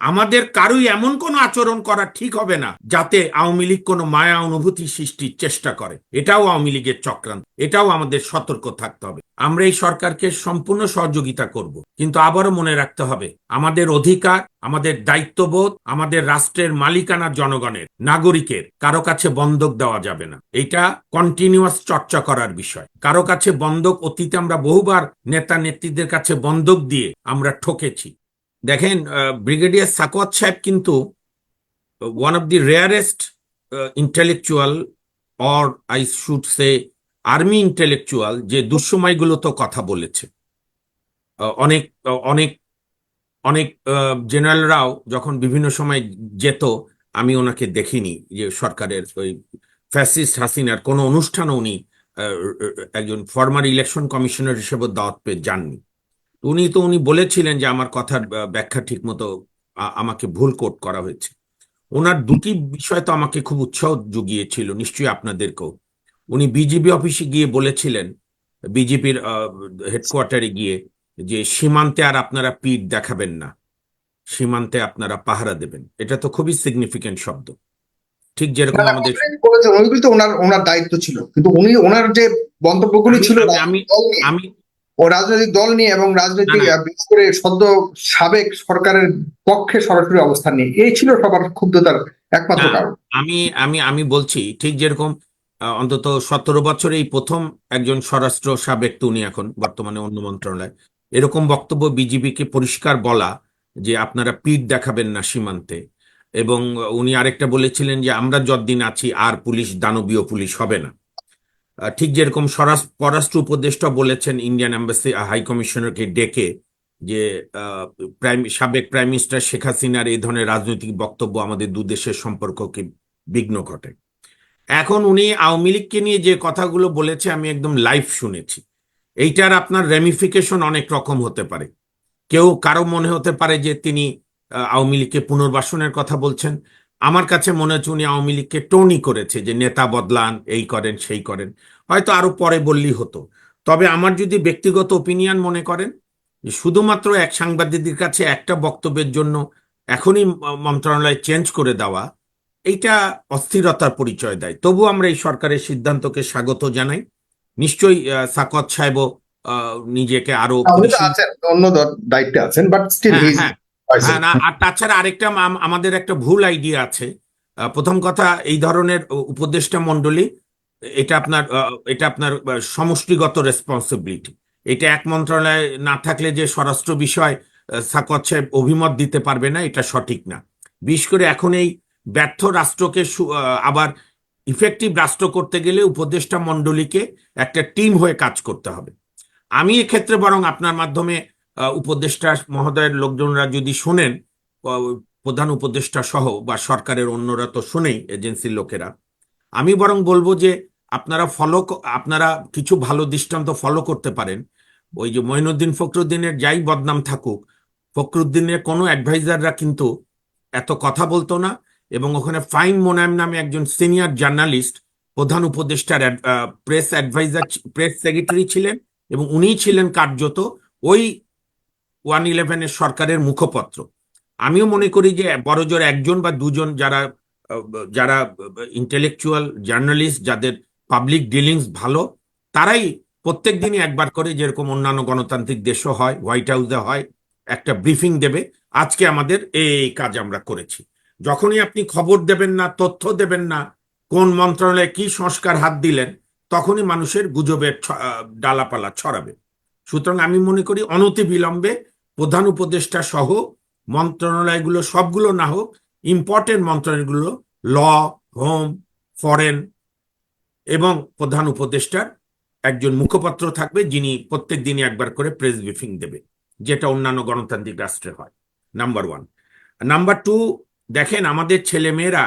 আমাদের কারোই এমন কোনো আচরণ করা ঠিক হবে না যাতে আওয়ামী লীগ কোনো মায়া অনুভূতি সৃষ্টির চেষ্টা করে। এটাও আওয়ামী লীগের চক্রান্ত। এটাও আমাদের সতর্ক থাকতে হবে। আমরা এই সরকারকে সম্পূর্ণ সহযোগিতা করব। কিন্তু আবারও মনে রাখতে হবে, আমাদের অধিকার, আমাদের দায়িত্ববোধ, আমাদের রাষ্ট্রের মালিকানা জনগণের, নাগরিকের, কারও কাছে বন্ধক দেওয়া যাবে না। এটা কন্টিনিউয়াস চর্চা করার বিষয়। কারও কাছে বন্ধক, অতীতে আমরা বহুবার নেতা নেত্রীদের কাছে বন্ধক দিয়ে আমরা ঠকেছি। দেখেন ব্রিগেডিয়ার সাকোয়াত সাহেব কিন্তু one of the rarest intellectual or I should say army intellectual যে দুঃসময়গুলো তো কথা বলেছে। অনেক অনেক অনেক জেনারেলরাও যখন বিভিন্ন সময় যেত, আমি ওনাকে দেখিনি যে সরকারের ওই ফ্যাসিস্ট হাসিনার কোনো অনুষ্ঠানও উনি একজন ফর্মার ইলেকশন কমিশনার হিসেবে দাওয়াত পেয়ে যাননি। উনি তো উনি বলেছিলেন যে আমার কথার ব্যাখ্যা ঠিক মতো আমাকে ভুল কোট করা হয়েছে। ওনার দুটি বিষয় তো আমাকে খুব উৎসাহ জুগিয়েছিল নিশ্চয়ই আপনাদেরকেও। উনি বিজিবি অফিসে গিয়ে বলেছিলেন বিজেপির হেডকোয়ার্টারে গিয়ে যে সীমান্তে আর আপনারা পিঠ দেখাবেন না সীমান্তে আপনারা পাহারা দেবেন। এটা তো খুবই সিগনিফিকেন্ট শব্দ। ঠিক যেরকম আমাদের ওইগুলি তো ওনার ওনার দায়িত্ব ছিল। কিন্তু উনি ওনার যে মন্তব্যগুলি আমি- ছিল আমি- আমি ও রাজনৈতিক দল নিয়ে এবং রাজনৈতিক বিশেষ করে সদ্য সাবেক সরকারের পক্ষে সরাসরি অবস্থান নিয়ে। এই ছিল সবার ক্ষুব্ধতার একমাত্র কারণ। আমি আমি আমি বলছি ঠিক যেরকম অন্তত সতেরো বছরে এই প্রথম একজন স্বরাষ্ট্র সাবেক তো উনি এখন বর্তমানে অন্য মন্ত্রণালয়। এরকম বক্তব্য বিজিবিকে পরিষ্কার বলা যে আপনারা পিঠ দেখাবেন না সীমান্তে। এবং উনি আরেকটা বলেছিলেন যে আমরা যতদিন আছি আর পুলিশ দানবীয় পুলিশ হবে না। ঠিক যেরকম পররাষ্ট্র উপদেষ্টা বলেছেন ইন্ডিয়ান এম্বাসি হাই কমিশনারকে ডেকে যে প্রাইম, সাবেক প্রাইম মিনিস্টার শেখ হাসিনার এই ধরনের রাজনৈতিক বক্তব্য আমাদের দু দেশের সম্পর্ককে বিঘ্ন ঘটে। এখন উনি আওয়ামী লীগকে নিয়ে যে কথাগুলো বলেছে, আমি একদম লাইভ শুনেছি। এইটার আপনার রেমিফিকেশন অনেক রকম হতে পারে। কেউ কারও মনে হতে পারে যে তিনি আওয়ামী লীগকে পুনর্বাসনের কথা বলছেন। আমার কাছে মনে হচ্ছে উনি আওয়ামী লীগকে টোনি করেছে যে নেতা বদলান এই করেন সেই করেন। হয়তো আরও পরে বললেই হতো। তবে আমার যদি ব্যক্তিগত ওপিনিয়ন মনে করেন শুধুমাত্র এক সাংবাদিকদের কাছে একটা বক্তব্যের জন্য এখনই মন্ত্রণালয় চেঞ্জ করে দেওয়া এইটা অস্থিরতার পরিচয় দেয়। তবু আমরা এই সরকারের সিদ্ধান্তকে স্বাগত জানাই। নিশ্চয়ই সাকত সাহেবও নিজেকে আরও অন্য দায়িত্বে আছেন বাট স্টিল হ্যাঁ, হ্যাঁ। না আর তাছাড়া আরেকটা আম- আমাদের একটা ভুল আইডিয়া আছে। প্রথম কথা, এই ধরনের উপদেষ্টা মণ্ডলী, এটা আপনার এটা আপনার সমষ্টিগত রেসপন্সিবিলিটি এটা এক মন্ত্রণালয়ে না থাকলে যে স্বরাষ্ট্র বিষয় সাকত সাহেব অভিমত দিতে পারবে না, এটা সঠিক না। বিশেষ করে এখন এই ব্যর্থ রাষ্ট্রকে আবার ইফেক্টিভ রাষ্ট্র করতে গেলে উপদেষ্টা মণ্ডলীকে একটা টিম হয়ে কাজ করতে হবে। আমি এক্ষেত্রে বরং আপনার মাধ্যমে উপদেষ্টা মহোদয়ের লোকজনরা যদি শোনেন প্রধান উপদেষ্টা সহ বা সরকারের অন্যরা তো শোনেই এজেন্সির লোকেরা। আমি বরং বলব যে আপনারা ফলো আপনারা কিছু ভালো দৃষ্টান্ত ফলো করতে পারেন। ওই যে মঈনুদ্দিন ফখরুদ্দিনের যাই বদনাম থাকুক, ফখরুদ্দিনের কোনো অ্যাডভাইজাররা কিন্তু এত কথা বলতো না এবং ওখানে ফাইন মোনায়েম নামে একজন সিনিয়র জার্নালিস্ট প্রধান উপদেষ্টার প্রেস অ্যাডভাইজার প্রেস সেক্রেটারি ছিলেন এবং উনিই ছিলেন কার্যত। ওই ওয়ান ইলেভেনের সরকারের মুখপত্র। আমিও মনে করি যে বড়জোর একজন বা দুজন যারা যারা ইন্টেলেকচুয়াল জার্নালিস্ট যাদের পাবলিক ডিলিংস ভালো, তারাই প্রত্যেক দিনই একবার করে যেরকম অন্যান্য গণতান্ত্রিক দেশও হয় হোয়াইট হাউসে হয়, একটা ব্রিফিং দেবে, আজকে আমাদের এই কাজ আমরা করেছি। যখনই আপনি খবর দেবেন না, তথ্য দেবেন না, কোন মন্ত্রণালয়ে কি সংস্কার হাত দিলেন, তখনই মানুষের গুজবের ডালাপালা ছড়াবে। সুতরাং আমি মনে করি অনতি বিলম্বে প্রধান উপদেষ্টা সহ মন্ত্রণালয়গুলো সবগুলো না হোক ইম্পর্টেন্ট মন্ত্রণালয়গুলো ল হোম ফরেন এবং প্রধান উপদেষ্টার একজন মুখপাত্র থাকবে যিনি প্রত্যেক দিনই একবার করে প্রেস ব্রিফিং দেবে, যেটা অন্যান্য গণতান্ত্রিক রাষ্ট্রে হয় নাম্বার ওয়ান নাম্বার টু দেখেন আমাদের ছেলে মেয়েরা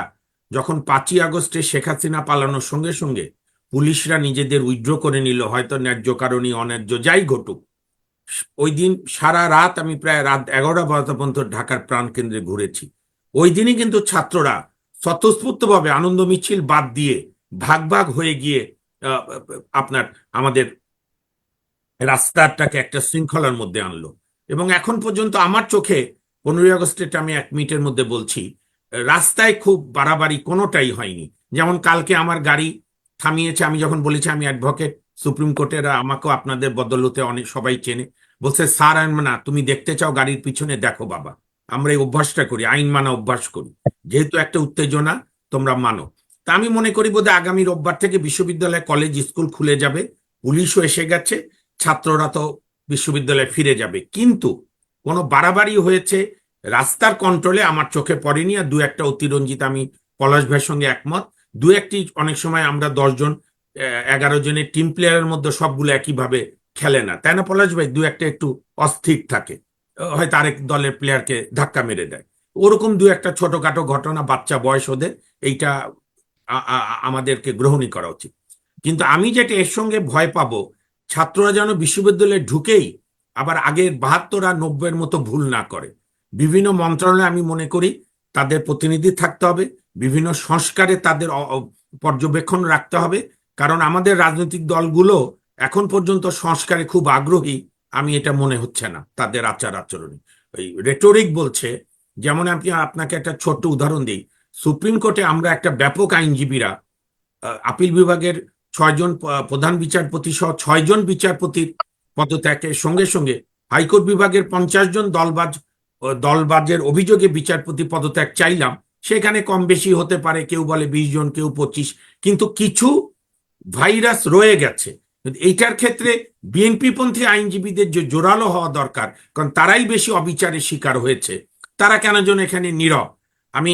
যখন পাঁচই আগস্টে শেখ হাসিনা পালানোর সঙ্গে সঙ্গে পুলিশরা নিজেদের উইথড্র করে নিল, হয়তো ন্যায্য কারণই অন্যায্য যাই ঘটুক। ওই দিন সারা রাত আমি প্রায় রাত এগারোটা বারোটা পর্যন্ত ঢাকার প্রাণকেন্দ্রে ঘুরেছি। ওই দিনই কিন্তু ছাত্ররা স্বতঃস্ফূর্তভাবে আনন্দ মিছিল বাদ দিয়ে ভাগ ভাগ হয়ে গিয়ে আপনার আমাদের রাস্তাটাকে একটা শৃঙ্খলার মধ্যে আনলো। এবং এখন পর্যন্ত আমার চোখে পনেরোই আগস্টের আমি এক মিনিটের মধ্যে বলছি, রাস্তায় খুব বাড়াবাড়ি কোনোটাই হয়নি। যেমন কালকে আমার গাড়ি থামিয়েছে, আমি যখন বলেছি, আমি অ্যাডভোকেট সুপ্রিম কোর্টের আমাকেও আপনাদের বদলতে অনেক সবাই চেনে। বলছে, স্যার আমি না, তুমি দেখতে চাও গাড়ির পিছনে? দেখো বাবা, আমরা এই অভ্যাসটা করি, আইন মানা অভ্যাস করি। যেহেতু একটা উত্তেজনা, তোমরা মানো। তা আমি মনে করি বোধহয় আগামী রোববার থেকে বিশ্ববিদ্যালয় কলেজ স্কুল খুলে যাবে, পুলিশও এসে গেছে, ছাত্ররা তো বিশ্ববিদ্যালয়ে ফিরে যাবে। কিন্তু কোনো বাড়াবাড়ি হয়েছে, রাস্তার কন্ট্রোলে আমার চোখে পড়েনি, আর দু একটা অতিরঞ্জিত আমি পলাশ ভাইয়ের সঙ্গে একমত। দু একটি অনেক সময় আমরা দশজন এগারো জনের টিম প্লেয়ারের মধ্যে সবগুলো একইভাবে খেলে না। তাই না পলাশ ভাই? দু একটা একটু অস্থির থাকে। হয়তো আরেক দলের প্লেয়ারকে ধাক্কা মেরে দেয়। ওরকম দু একটা ছোটখাটো ঘটনা বাচ্চা বয়স ওদের, এইটা আমাদেরকে গ্রহণই করা উচিত। কিন্তু আমি যেটা এর সঙ্গে ভয় পাবো, ছাত্ররা যেন বিশ্ববিদ্যালয়ে ঢুকেই আবার আগের বাহাত্তর আর নব্বইয়ের মতো ভুল না করে। বিভিন্ন মন্ত্রণালয়ে আমি মনে করি, তাদের প্রতিনিধি থাকতে হবে। বিভিন্ন সংস্কারে তাদের পর্যবেক্ষণ রাখতে হবে। কারণ আমাদের রাজনৈতিক দলগুলো এখন পর্যন্ত সংস্কারে খুব আগ্রহী, আমি এটা মনে হচ্ছে না, তাদের আচার আচরণে। ওই রেটোরিক বলছে, যেমন আমি আপনাকে একটা ছোট্ট উদাহরণ দিই। সুপ্রিম কোর্টে আমরা একটা ব্যাপক আইনজীবীরা আপিল বিভাগের ছয়জন প্রধান বিচারপতি সহ ছয়জন বিচারপতির পদত্যাগের সঙ্গে সঙ্গে হাইকোর্ট বিভাগের পঞ্চাশ জন দলবাজ দলবাজের অভিযোগে বিচারপতি পদত্যাগ চাইলাম। সেখানে কম বেশি হতে পারে, কেউ বলে বিশ জন, কেউ পঁচিশ। কিন্তু কিছু ভাইরাস রয়ে গেছে। এইটার ক্ষেত্রে বিএনপি পন্থী আইনজীবীদের যে জোরালো হওয়া দরকার, কারণ তারাই বেশি অবিচারের শিকার হয়েছে। তারা কেন যেন এখানে নীরব? আমি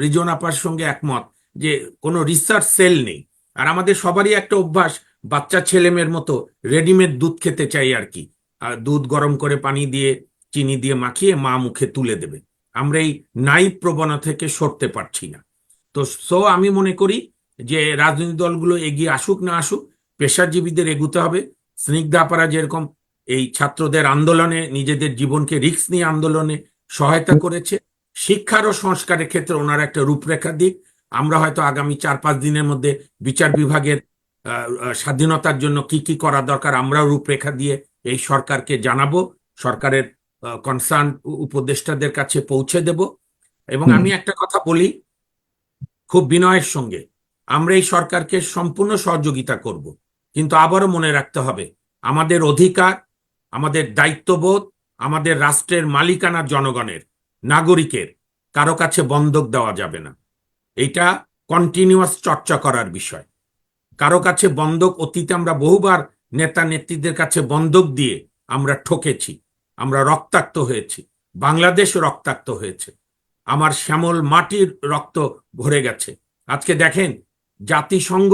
রিজন আপার সঙ্গে একমত যে কোনো রিসার্চ সেল নেই। আর আমাদের সবারই একটা অভ্যাস, বাচ্চা ছেলেমেয়ের মতো রেডিমেড দুধ খেতে চাই আর কি। আর দুধ গরম করে পানি দিয়ে, চিনি দিয়ে মাখিয়ে মা মুখে তুলে দেবে। আমরা এই নাই প্রবণতা থেকে সরতে পারছি না। তো সো আমি মনে করি যে রাজনৈতিক দলগুলো এগিয়ে আসুক না আসুক, পেশাজীবীদের এগুতে হবে। স্নিগ্ধাপারা যেরকম এই ছাত্রদের আন্দোলনে, নিজেদের জীবনকে রিস্ক নিয়ে আন্দোলনে সহায়তা করেছে, শিক্ষার ও সংস্কারের ক্ষেত্রে ওনার একটা রূপরেখা দিক। আমরা হয়তো আগামী চার পাঁচ দিনের মধ্যে বিচার বিভাগের স্বাধীনতার জন্য কি কি করা দরকার, আমরাও রূপরেখা দিয়ে এই সরকারকে জানাব। সরকারের কনসার্ন উপদেষ্টাদের কাছে পৌঁছে দেব। এবং আমি একটা কথা বলি খুব বিনয়ের সঙ্গে। আমরা এই সরকারকে সম্পূর্ণ সহযোগিতা করব। কিন্তু আবারও মনে রাখতে হবে আমাদের অধিকার আমাদের দায়িত্ববোধ আমাদের রাষ্ট্রের মালিকানা জনগণের নাগরিকের কারও কাছে বন্ধক দেওয়া যাবে না। এটা কন্টিনিউয়াস চর্চা করার বিষয়। কারও কাছে বন্ধক অতীতে আমরা বহুবার নেতা নেত্রীদের কাছে বন্ধক দিয়ে আমরা ঠকেছি। আমরা রক্তাক্ত হয়েছি। বাংলাদেশ রক্তাক্ত হয়েছে। আমার শ্যামল মাটির রক্ত ভরে গেছে। আজকে দেখেন জাতিসংঘ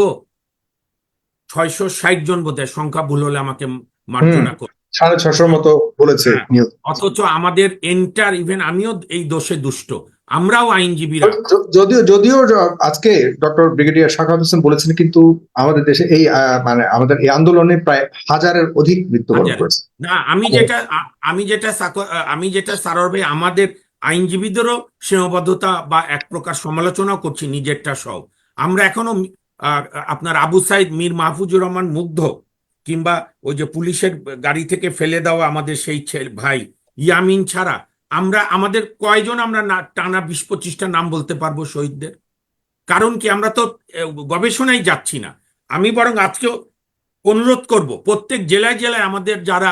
ছয়শো ষাট জন বোধহয় সংখ্যা ভুল হলে আমাকে মার্জনা করে সাড়ে ছশোর মতো বলেছে হ্যাঁ। অথচ আমাদের এন্টার ইভেন আমিও এই দোষে দুষ্ট। আমরাও আইনজীবীরা। যদিও যদিও আজকে ডক্টর ব্রিগেডিয়ার শাখাত হোসেন বলেছেন কিন্তু আমাদের দেশে এই মানে আমাদের এই আন্দোলনে প্রায় হাজারের অধিক মৃত্যুবরণ। করেছে। না আমি যেটা আমি যেটা আমি যেটা সারর ভাই আমাদের আইনজীবীদেরও সীমাবদ্ধতা বা এক প্রকার সমালোচনা করছি নিজেরটা সব আমরা এখনও আপনার আবু সাইদ মীর মাহফুজুর রহমান মুগ্ধ কিংবা ওই যে পুলিশের গাড়ি থেকে ফেলে দেওয়া আমাদের সেই ছেলে ভাই ইয়ামিন ছাড়া আমরা, আমাদের কয়জন আমরা না, টানা বিশ পঁচিশটা নাম বলতে পারব শহীদদের? কারণ কি, আমরা তো গবেষণায় যাচ্ছি না। আমি বরং আজকেও অনুরোধ করব, প্রত্যেক জেলায় জেলায় আমাদের যারা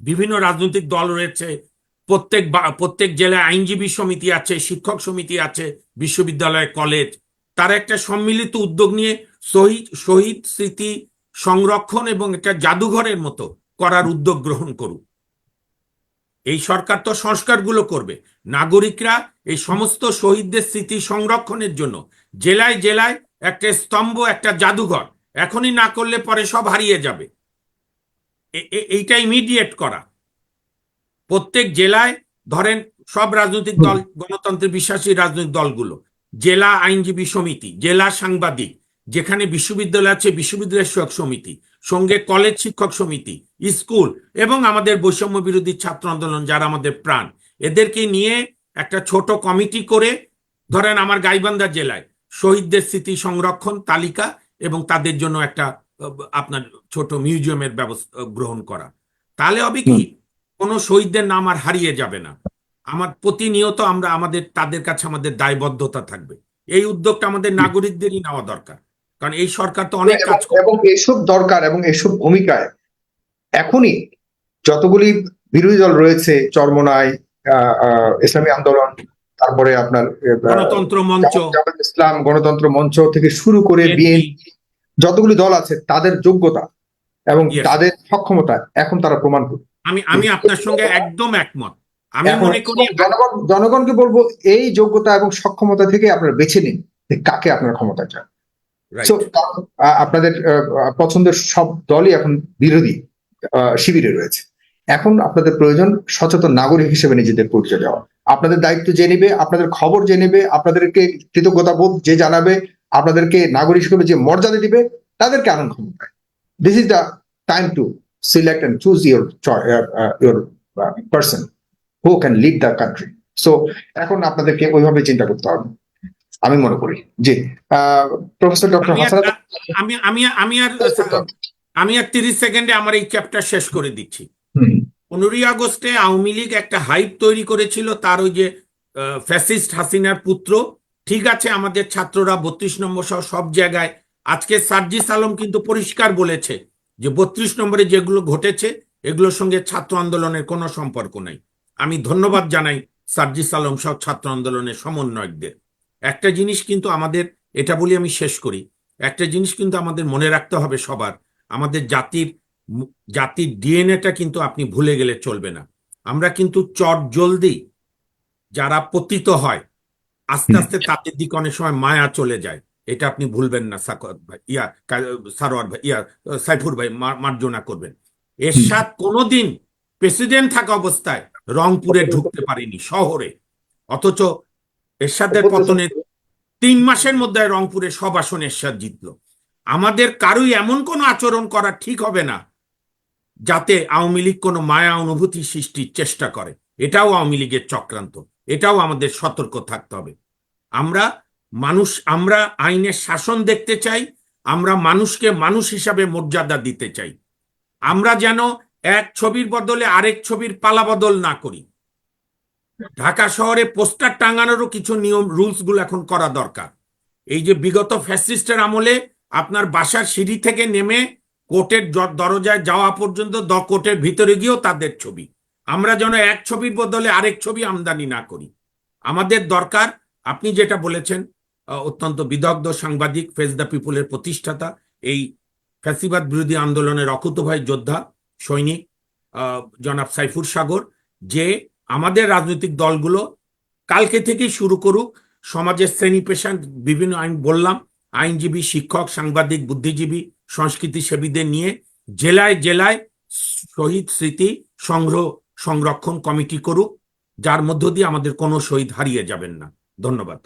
বিভিন্ন রাজনৈতিক দল রয়েছে, প্রত্যেক প্রত্যেক জেলায় আইনজীবী সমিতি আছে, শিক্ষক সমিতি আছে, বিশ্ববিদ্যালয়, কলেজ, তারা একটা সম্মিলিত উদ্যোগ নিয়ে শহীদ শহীদ স্মৃতি সংরক্ষণ এবং একটা জাদুঘরের মতো করার উদ্যোগ গ্রহণ করুক। এই সরকার তো সংস্কারগুলো করবে। নাগরিকরা এই সমস্ত শহীদদের স্মৃতি সংরক্ষণের জন্য জেলায় জেলায় একটা স্তম্ভ, একটা জাদুঘর, এখনই না করলে পরে সব হারিয়ে যাবে। এইটা ইমিডিয়েট করা। প্রত্যেক জেলায় ধরেন সব রাজনৈতিক দল গণতন্ত্রে বিশ্বাসী রাজনৈতিক দলগুলো, জেলা আইনজীবী সমিতি, জেলা সাংবাদিক যেখানে বিশ্ববিদ্যালয় আছে বিশ্ববিদ্যালয় শিক্ষক সমিতি সঙ্গে কলেজ শিক্ষক সমিতি স্কুল এবং আমাদের বৈষম্য বিরোধী ছাত্র আন্দোলন যারা আমাদের প্রাণ এদেরকে নিয়ে একটা ছোট কমিটি করে ধরেন আমার গাইবান্ধা জেলায় শহীদদের স্মৃতি সংরক্ষণ তালিকা এবং তাদের জন্য একটা আপনার ছোট মিউজিয়ামের ব্যবস্থা গ্রহণ করা। তাহলে হবে কি? কোনো শহীদদের নাম আর হারিয়ে যাবে না। আমার প্রতিনিয়ত আমরা আমাদের তাদের কাছে আমাদের দায়বদ্ধতা থাকবে। এই উদ্যোগটা আমাদের নাগরিকদেরই নেওয়া দরকার। কারণ এই সরকার তো অনেক কাজ এবং- এসব দরকার এবং এসব ভূমিকায় এখনই যতগুলি বিরোধী দল রয়েছে আহ, ইসলামী আন্দোলন তারপরে আপনার গণতন্ত্র মঞ্চ। ইসলাম গণতন্ত্র মঞ্চ থেকে শুরু করে বিএনপি। যতগুলি দল আছে তাদের যোগ্যতা এবং তাদের সক্ষমতা এখন তারা প্রমাণ করবে আমি আমি আপনার সঙ্গে একদম একমত। আমি মনে করি জনগণ জনগণকে বলব এই যোগ্যতা এবং সক্ষমতা থেকে আপনারা বেছে নিন কাকে আপনার ক্ষমতা চান। আহ, আপনাদের পছন্দের সব দলই এখন বিরোধী শিবিরে রয়েছে। এখন আপনাদের প্রয়োজন সচেতন নাগরিক হিসেবে নিজেদের পরিচয় দেওয়া। আপনাদের দায়িত্ব যে নেবে আপনাদের খবর যে নেবে আপনাদেরকে কৃতজ্ঞতা বোধ যে জানাবে আপনাদেরকে নাগরিক হিসেবে যে মর্যাদা দিবে তাদেরকে আনন্দ ক্ষমতায় this is the time to select and choose your your person who can lead the country so এখন আপনাদেরকে ওইভাবে চিন্তা করতে হবে। আমি মনে করি। জি প্রফেসর ডক্টর হাসান আমি আমি আমি আর আমি আর তিরিশ সেকেন্ডে আমার এই চ্যাপ্টার শেষ করে দিচ্ছি। পনেরোই আগস্টে আওয়ামী লীগ একটা হাইপ তৈরি করেছিল তার ওই যে ফ্যাসিস্ট হাসিনার পুত্র। ঠিক আছে আমাদের ছাত্ররা বত্রিশ নম্বর সহ সব জায়গায়। আজকে সার্জিস আলম কিন্তু পরিষ্কার বলেছে যে বত্রিশ নম্বরে যেগুলো ঘটেছে এগুলোর সঙ্গে ছাত্র আন্দোলনের কোনো সম্পর্ক নাই। আমি ধন্যবাদ জানাই সার্জিস আলম সহ ছাত্র আন্দোলনের সমন্বয়কদের। একটা জিনিস কিন্তু আমাদের এটা বলি আমি শেষ করি একটা জিনিস কিন্তু আমাদের মনে রাখতে হবে সবার আমাদের জাতির জাতির ডিএনএটা কিন্তু আপনি ভুলে গেলে চলবে না। আমরা কিন্তু চট জলদি যারা পতিত হয় আস্তে আস্তে তাদের দিকে অনেক সময় মায়া চলে যায়। এটা আপনি ভুলবেন না সাকত ভাই ইয়া সারোয়ার ভাই ইয়া সাইফুর ভাই মার্জনা করবেন। এর এরশাদ কোনোদিন প্রেসিডেন্ট থাকা অবস্থায় রংপুরে ঢুকতে পারেনি শহরে। অথচ এরশাদের পতনের তিন মাসের মধ্যে রংপুরে সব আসন এরশাদ জিতলো। আমাদের কারোই এমন কোনো আচরণ করা ঠিক হবে না যাতে আওয়ামী লীগ কোনো মায়া অনুভূতি সৃষ্টির চেষ্টা করে। এটাও আওয়ামী লীগের চক্রান্ত এটাও আমাদের সতর্ক থাকতে হবে। আমরা মানুষ আমরা আইনের শাসন দেখতে চাই আমরা মানুষকে মানুষ হিসাবে মর্যাদা দিতে চাই। আমরা যেন এক ছবির বদলে আরেক ছবির পালাবদল না করি। ঢাকা শহরে পোস্টার টাঙানোরও কিছু নিয়ম রুলসগুলো এখন করা দরকার। এই যে বিগত ফ্যাসিস্টের আমলে আপনার বাসার সিঁড়ি থেকে নেমে কোর্টের দরজায় যাওয়া পর্যন্ত দ কোর্টের ভিতরে গিয়েও তাদের ছবি। আমরা যেন এক ছবির বদলে আরেক ছবি আমদানি না করি। আমাদের দরকার, আপনি যেটা বলেছেন অত্যন্ত বিদগ্ধ সাংবাদিক, ফেস দ্য পিপুলের প্রতিষ্ঠাতা, এই ফ্যাসিবাদ বিরোধী আন্দোলনের অকুতভাই যোদ্ধা, সৈনিক জনাব সাইফুর সাগর, যে আমাদের রাজনৈতিক দলগুলো কালকে থেকেই শুরু করুক। সমাজের শ্রেণি পেশা বিভিন্ন আইন বললাম, আইনজীবী, শিক্ষক, সাংবাদিক, বুদ্ধিজীবী সংস্কৃতি সেবীদের নিয়ে জেলায় জেলায় শহীদ স্মৃতি সংগ্রহ, সংরক্ষণ কমিটি করুক, যার মধ্য দিয়ে আমাদের কোনো শহীদ হারিয়ে যাবেন না। ধন্যবাদ।